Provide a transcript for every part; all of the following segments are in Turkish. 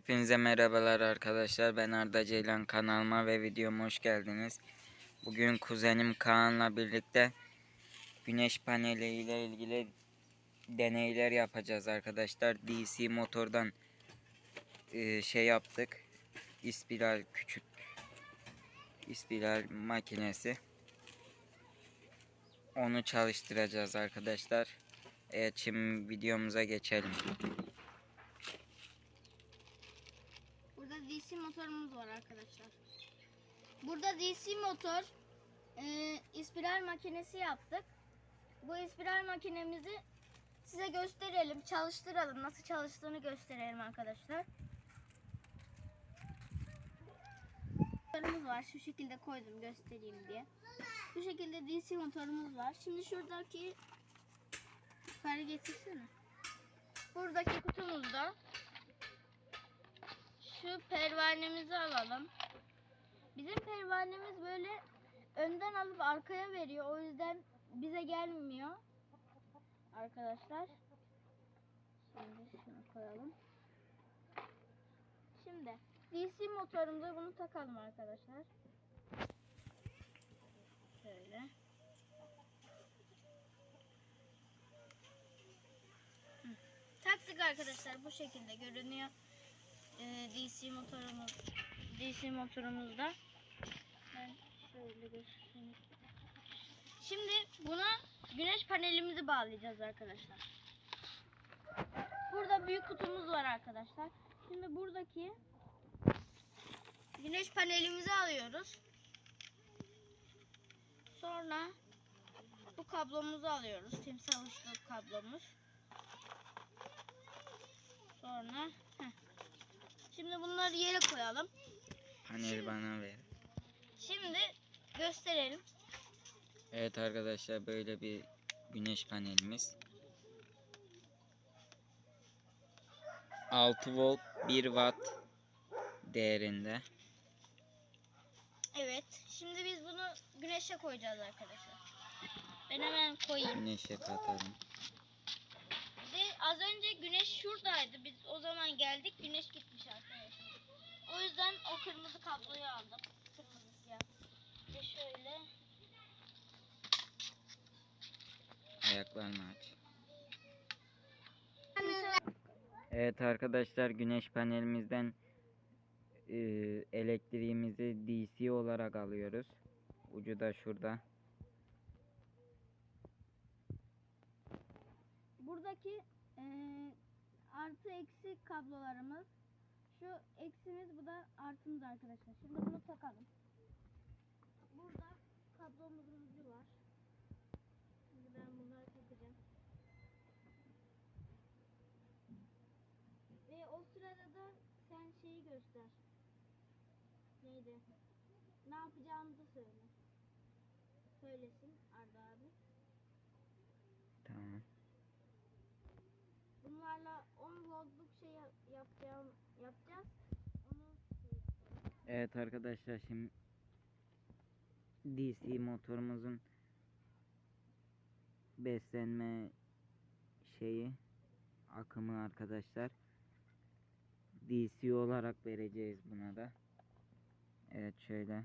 Hepinize merhabalar arkadaşlar. Ben Arda Ceylan kanalıma ve videoma hoş geldiniz. Bugün kuzenim Kaan'la birlikte güneş paneli ile ilgili deneyler yapacağız arkadaşlar. DC motordan e, şey yaptık. İspiral küçük ispiral makinesi. Onu çalıştıracağız arkadaşlar. Evet şimdi videomuza geçelim. Burada DC motorumuz var arkadaşlar. Burada DC motor e, ispiral makinesi yaptık. Bu ispiral makinemizi size gösterelim, çalıştıralım. Nasıl çalıştığını gösterelim arkadaşlar. Motorumuz var. Şu şekilde koydum göstereyim diye. Bu şekilde DC motorumuz var. Şimdi şuradaki yukarı getirsene. Buradaki kutumuzda şu pervanemizi alalım. Bizim pervanemiz böyle önden alıp arkaya veriyor. O yüzden bize gelmiyor. Arkadaşlar. Şimdi şunu koyalım. Şimdi DC motorumuza bunu takalım arkadaşlar. Şöyle. Hı. Taktık arkadaşlar bu şekilde görünüyor e, DC motorumuz DC motorumuzda. Ben şöyle göstereyim. Şimdi buna güneş panelimizi bağlayacağız arkadaşlar. Burada büyük kutumuz var arkadaşlar. Şimdi buradaki güneş panelimizi alıyoruz. Sonra bu kablomuzu alıyoruz. Timsah uçlu kablomuz. Sonra Şimdi bunları yere koyalım. Paneli bana ver. Şimdi gösterelim. Evet arkadaşlar böyle bir güneş panelimiz. 6 volt 1 watt değerinde. Evet. Şimdi biz bunu güneşe koyacağız arkadaşlar. Ben hemen koyayım. Güneşe katalım. Az önce güneş şuradaydı. Biz o zaman geldik. Güneş gitmiş arkadaşlar. O yüzden o kırmızı kabloyu aldım. Kırmızı siyah. Ve şöyle. Ayaklarını aç. Evet arkadaşlar güneş panelimizden e, elektriğimizi DC olarak alıyoruz. Ucu da şurada. Buradaki eee, artı eksi kablolarımız. Şu eksimiz bu da artımız arkadaşlar. Şimdi bunu takalım. Burada kablomuzun ucu var. Şimdi ben bunları takacağım. Ve o sırada da sen şeyi göster. Neydi? Ne yapacağımızı söyle. Söylesin Arda abi. Şey yap- yapacağım yapacağız. Şey. Evet arkadaşlar şimdi DC motorumuzun beslenme şeyi akımı arkadaşlar DC olarak vereceğiz buna da. Evet şöyle.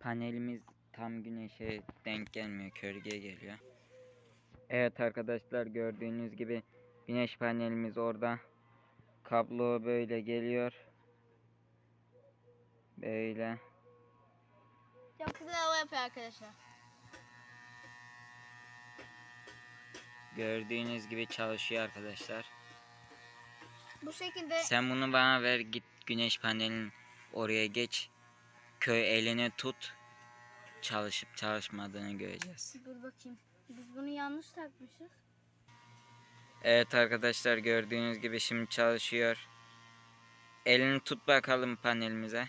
Panelimiz tam güneşe denk gelmiyor, kölgeye geliyor. Evet arkadaşlar gördüğünüz gibi güneş panelimiz orada. Kablo böyle geliyor. Böyle. çok güzel hava yapıyor arkadaşlar. Gördüğünüz gibi çalışıyor arkadaşlar. Bu şekilde Sen bunu bana ver git güneş panelinin oraya geç. Köy eline tut. Çalışıp çalışmadığını göreceğiz. dur bakayım. Biz bunu yanlış takmışız. Evet arkadaşlar gördüğünüz gibi şimdi çalışıyor. Elini tut bakalım panelimize.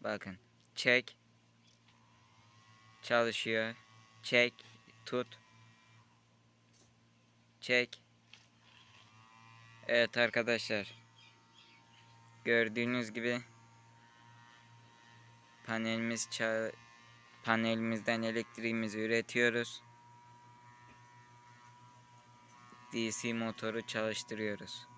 Bakın. Çek. Çalışıyor. Çek. Tut. Çek. Evet arkadaşlar. Gördüğünüz gibi panelimiz panelimizden elektriğimizi üretiyoruz. DC motoru çalıştırıyoruz.